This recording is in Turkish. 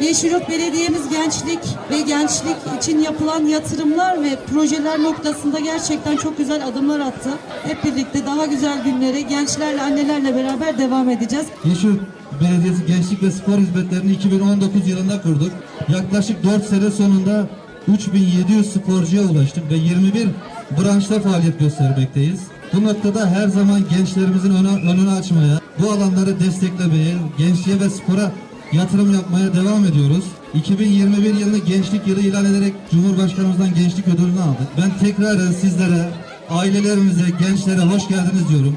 Yeşilyurt Belediye'miz gençlik ve gençlik için yapılan yatırımlar ve projeler noktasında gerçekten çok güzel adımlar attı. Hep birlikte daha güzel günlere gençlerle, annelerle beraber devam edeceğiz. Yeşilyurt Belediyesi Gençlik ve Spor Hizmetlerini 2019 yılında kurduk. Yaklaşık 4 sene sonunda 3700 sporcuya ulaştık ve 21 branşta faaliyet göstermekteyiz. Bu noktada her zaman gençlerimizin önü, önünü açmaya, bu alanları desteklemeye, gençliğe ve spora yatırım yapmaya devam ediyoruz. 2021 yılını gençlik yılı ilan ederek Cumhurbaşkanımızdan gençlik ödülünü aldık. Ben tekrar sizlere, ailelerimize, gençlere hoş geldiniz diyorum.